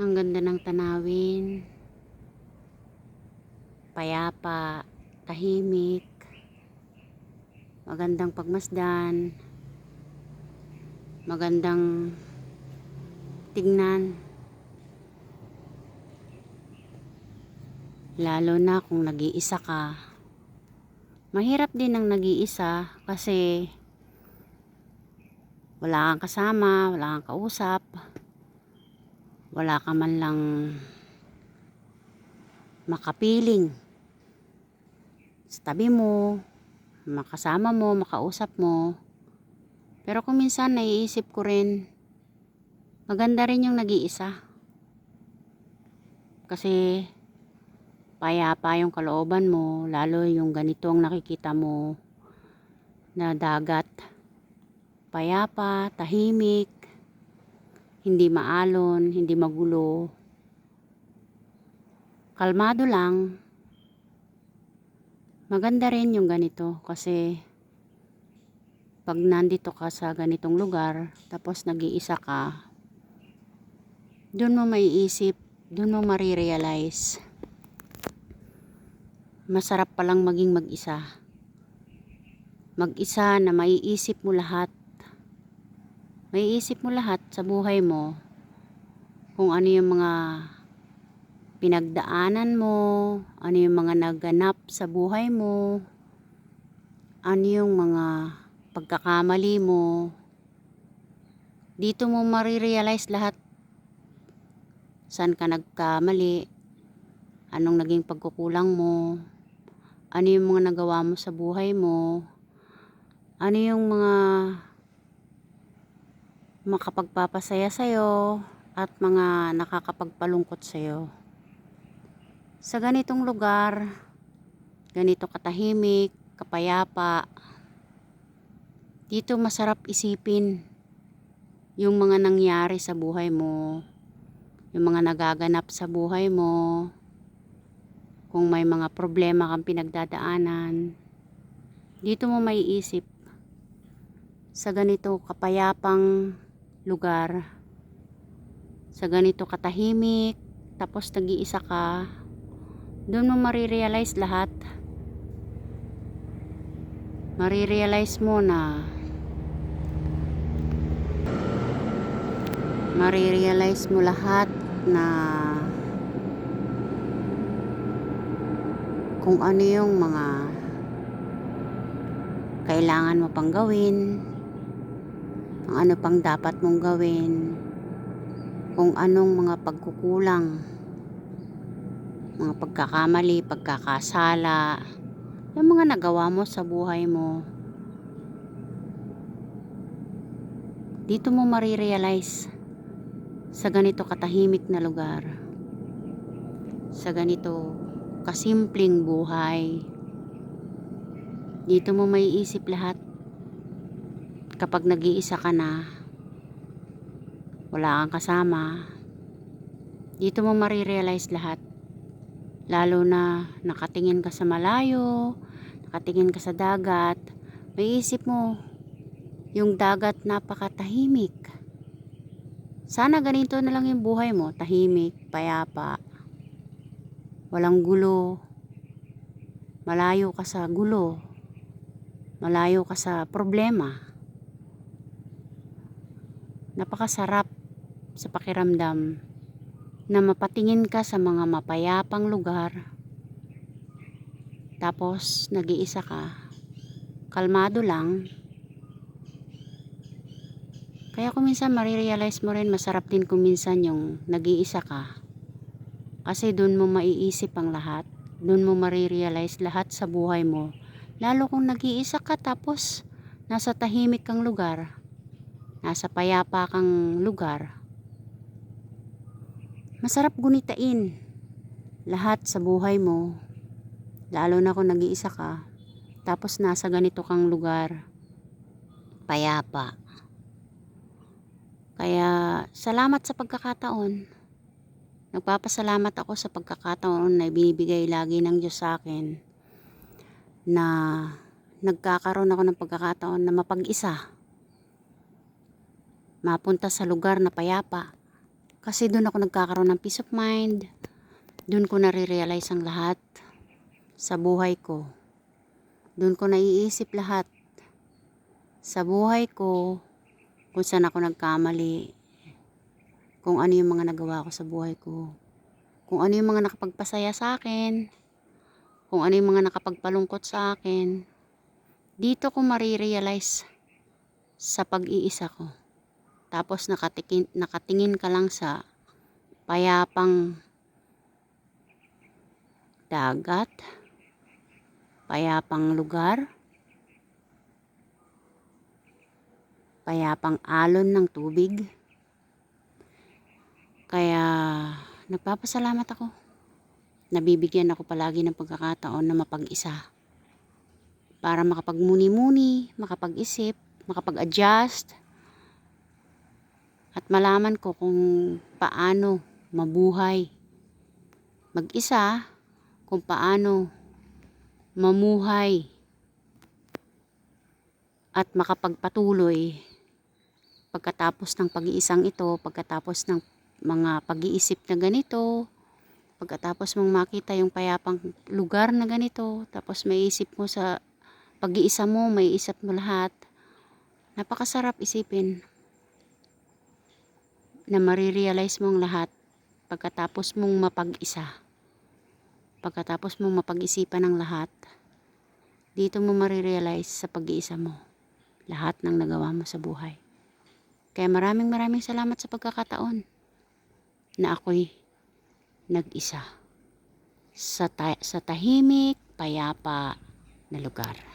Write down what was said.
Ang ganda ng tanawin. Payapa, tahimik. Magandang pagmasdan. Magandang tignan. Lalo na kung nag-iisa ka. Mahirap din ang nag-iisa kasi wala kang kasama, wala kang kausap, wala ka man lang makapiling sa tabi mo, makasama mo, makausap mo. Pero kung minsan naiisip ko rin, maganda rin yung nag-iisa. Kasi payapa yung kalooban mo, lalo yung ganito ang nakikita mo na dagat. Payapa, tahimik, hindi maalon, hindi magulo. Kalmado lang. Maganda rin yung ganito kasi pag nandito ka sa ganitong lugar tapos nag-iisa ka, doon mo maiisip, doon mo marirealize masarap palang maging mag-isa. Mag-isa na maiisip mo lahat. Maiisip mo lahat sa buhay mo kung ano yung mga pinagdaanan mo, ano yung mga naganap sa buhay mo, ano yung mga pagkakamali mo. Dito mo marirealize lahat saan ka nagkamali, anong naging pagkukulang mo, ano yung mga nagawa mo sa buhay mo, ano yung mga makapagpapasaya sa'yo at mga nakakapagpalungkot sa'yo. Sa ganitong lugar, ganito katahimik, kapayapa, dito masarap isipin yung mga nangyari sa buhay mo, yung mga nagaganap sa buhay mo, kung may mga problema kang pinagdadaanan, dito mo maiisip sa ganito kapayapang lugar, sa ganito katahimik, tapos nag-iisa ka, doon mo marirealize lahat. Marirealize mo na marirealize mo lahat na kung ano yung mga kailangan mo pang gawin, ang ano pang dapat mong gawin, kung anong mga pagkukulang, mga pagkakamali, pagkakasala, yung mga nagawa mo sa buhay mo. Dito mo marirealize sa ganito katahimik na lugar, sa ganito kasimpleng buhay. Dito mo maiisip lahat kapag nag-iisa ka na, wala kang kasama, dito mo marirealize lahat. Lalo na nakatingin ka sa malayo, nakatingin ka sa dagat, maiisip mo, yung dagat napakatahimik. Sana ganito na lang yung buhay mo, tahimik, payapa, walang gulo, malayo ka sa gulo, malayo ka sa problema. Napakasarap sa pakiramdam na mapatingin ka sa mga mapayapang lugar. Tapos nag-iisa ka. Kalmado lang. Kaya kung minsan marirealize mo rin masarap din kung minsan yung nag-iisa ka. Kasi dun mo maiisip ang lahat. Dun mo marirealize lahat sa buhay mo. Lalo kung nag-iisa ka tapos nasa tahimik kang lugar nasa payapa kang lugar Masarap gunitain lahat sa buhay mo. Lalo na kung nag-iisa ka. Tapos nasa ganito kang lugar. Payapa. Kaya salamat sa pagkakataon. Nagpapasalamat ako sa pagkakataon na binibigay lagi ng Diyos sa akin na nagkakaroon ako ng pagkakataon na mapag-isa. Mapunta sa lugar na payapa Kasi doon ako nagkakaroon ng peace of mind. Doon ko nare-realize ang lahat sa buhay ko. Doon ko naiisip lahat sa buhay ko kung saan ako nagkamali, kung ano yung mga nagawa ko sa buhay ko, kung ano yung mga nakapagpasaya sa akin, kung ano yung mga nakapagpalungkot sa akin. Dito ko marirealize sa pag-iisa ko. Tapos nakatikin, nakatingin ka lang sa payapang dagat, payapang lugar, payapang alon ng tubig. Kaya nagpapasalamat ako. Nabibigyan ako palagi ng pagkakataon na mapag-isa. Para makapagmuni-muni, makapag-isip, makapag-adjust, at malaman ko kung paano mabuhay. Mag-isa, kung paano mamuhay at makapagpatuloy pagkatapos ng pag-iisang ito, pagkatapos ng mga pag-iisip na ganito, pagkatapos mong makita yung payapang lugar na ganito, tapos may isip mo sa pag-iisa mo, may isip mo lahat. Napakasarap isipin na marirealize mo ang lahat pagkatapos mong mapag-isa. Pagkatapos mong mapag-isipan ang lahat, dito mo marirealize sa pag-iisa mo lahat ng nagawa mo sa buhay. Kaya maraming maraming salamat sa pagkakataon na ako'y nag-isa sa, ta- sa tahimik, payapa na lugar.